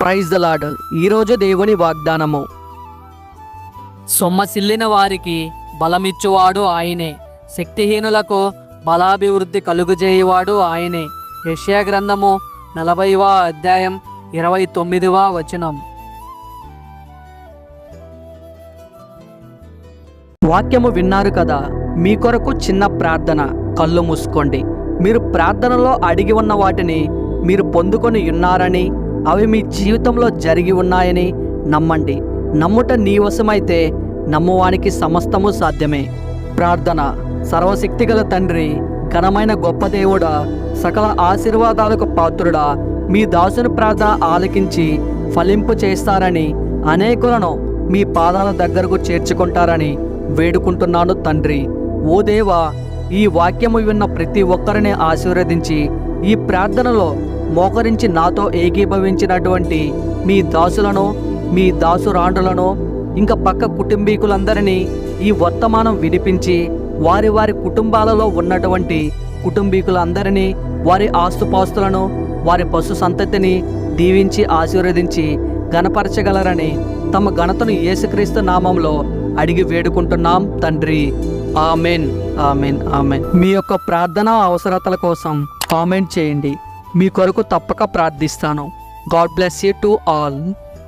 Praise the lord ఈరోజు దేవుని వాగ్దానము. సొమ్మసిల్లిన వారికి బలమిచ్చువాడు ఆయనే. శక్తిహీనులకు బలాభివృద్ధి కలుగుజేయువాడు ఆయనే. యష్యా గ్రంథము నలభైవ అధ్యాయం ఇరవై తొమ్మిదివ వచనం. వాక్యము విన్నారు కదా మీ కొరకు చిన్న ప్రార్థన కళ్ళు మూసుకోండి. మీరు ప్రార్థనలో అడిగి ఉన్న వాటిని మీరు పొందుకొని ఉన్నారని అవి మీ జీవితంలో జరిగి ఉన్నాయని నమ్మండి. నమ్ముట నీవశమైతే నమ్మువానికి సమస్తము సాధ్యమే. ప్రార్థన. సర్వశక్తిగల తండ్రి ఘనమైన గొప్ప దేవుడా సకల ఆశీర్వాదాలకు పాత్రుడా మీ దాసుని ప్రార్థన ఆలకించి ఫలింపు చేస్తారని అనేకులను మీ పాదాల దగ్గరకు చేర్చుకుంటారని వేడుకుంటున్నాను తండ్రి. ఓ దేవా ఈ వాక్యము విన్న ప్రతి ఒక్కరిని ఆశీర్వదించి ఈ ప్రార్థనలో మోకరించి నాతో ఏకీభవించినటువంటి మీ దాసులను మీ దాసురాండులను ఇంకా పక్క కుటుంబీకులందరినీ ఈ వర్తమానం వినిపించి వారి వారి కుటుంబాలలో ఉన్నటువంటి కుటుంబీకులందరినీ వారి ఆస్తుపాస్తులను వారి పశు సంతతిని దీవించి ఆశీర్వదించి గణపరచగలరని తమ ఘనతను యేసుక్రీస్తు నామంలో అడిగి వేడుకుంటున్నాం తండ్రి. Amen amen amen. మీ యొక్క ప్రార్థన అవసరతల కోసం కామెంట్ చేయండి. మీ కొరకు తప్పక ప్రార్థిస్తాను. God bless you to all